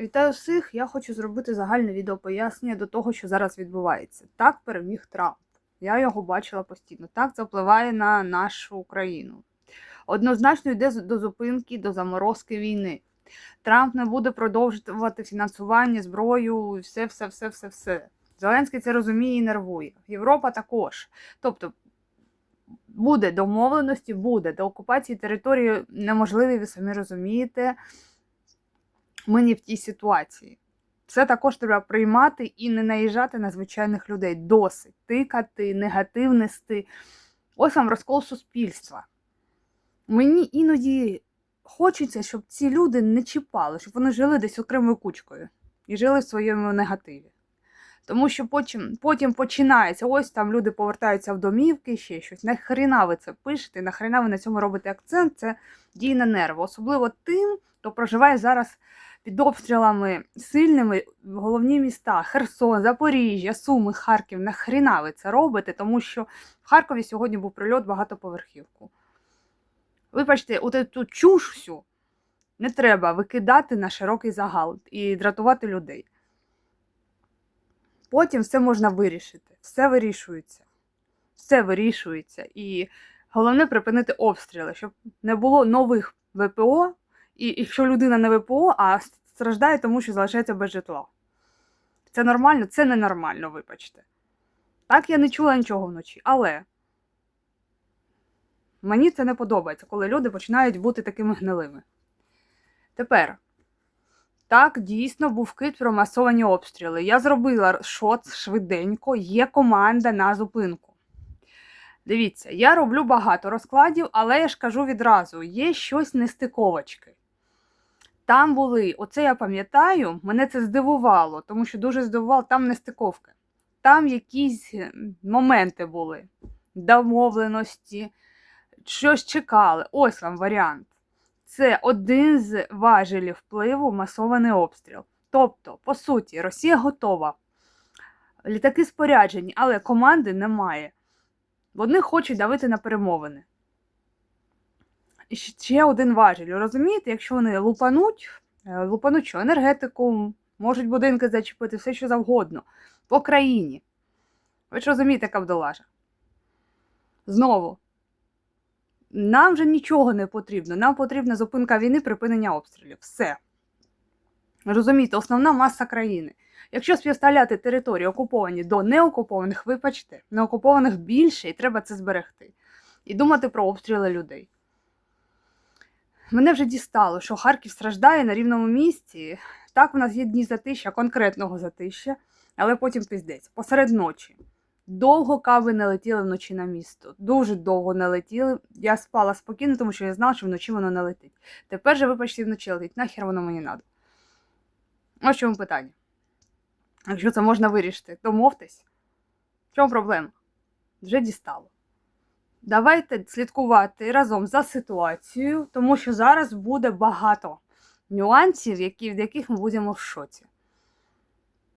Вітаю всіх! Я хочу зробити загальне відео пояснення до того, що зараз відбувається. Так переміг Трамп. Я його бачила постійно. Так це впливає на нашу Україну. Однозначно йде до зупинки, до заморозки війни. Трамп не буде продовжувати фінансування, зброю, все, все, все, все, все. Зеленський це розуміє і нервує. Європа також. Тобто буде домовленості, буде до окупації території неможливі, ви самі розумієте ми не в тій ситуації. Це також треба приймати і не наїжджати на звичайних людей. Досить тикати, негатив нести. Ось вам розкол суспільства. Мені іноді хочеться, щоб ці люди не чіпали, щоб вони жили десь окремою кучкою і жили в своєму негативі. Тому що потім, потім починається, ось там люди повертаються в домівки, ще щось. Нахріна ви це пишете, нахріна ви на цьому робите акцент, це діє на нерви. Особливо тим, хто проживає зараз під обстрілами сильними головні міста Херсон, Запоріжжя, Суми, Харків. Нахріна ви це робите, тому що в Харкові сьогодні був прильот багатоповерхівку. Вибачте, от цю чуш всю не треба викидати на широкий загал і дратувати людей. Потім все можна вирішити. Все вирішується. Все вирішується. І головне припинити обстріли, щоб не було нових ВПО, і якщо людина не ВПО, а страждає тому, що залишається без житла. Це нормально? Це ненормально, вибачте. Так я не чула нічого вночі. Але мені це не подобається, коли люди починають бути такими гнилими. Тепер, так, дійсно був кит про масовані обстріли. Я зробила шот швиденько, є команда на зупинку. Дивіться, я роблю багато розкладів, але я ж кажу відразу: є щось нестиковочки. Там були, оце я пам'ятаю, мене це здивувало, тому що дуже здивувало, там нестиковки. Там якісь е, моменти були, домовленості, щось чекали. Ось вам варіант. Це один з важелів впливу масований обстріл. Тобто, по суті, Росія готова. Літаки споряджені, але команди немає. Вони хочуть давити на перемовини. Ще один важіль. Розумієте, якщо вони лупануть, е, лупануть що, енергетику, можуть будинки зачепити, все що завгодно по країні. Ви ж розумієте, Кавдолажа? Знову, нам же нічого не потрібно. Нам потрібна зупинка війни, припинення обстрілів. Все. Розумієте, основна маса країни. Якщо співставляти території окуповані до неокупованих, вибачте, неокупованих більше і треба це зберегти. І думати про обстріли людей. Мене вже дістало, що Харків страждає на рівному місці. Так, у нас є дні затища, конкретного затища, але потім піздець. Посеред ночі. Довго кави не летіли вночі на місто. Дуже довго не летіли. Я спала спокійно, тому що я знала, що вночі воно не летить. Тепер же, вибачте, вночі летить. Нахер воно мені треба. Ось чому питання. Якщо це можна вирішити, домовтесь. В чому проблема? Вже дістало. Давайте слідкувати разом за ситуацією, тому що зараз буде багато нюансів, які, від яких ми будемо в шоці.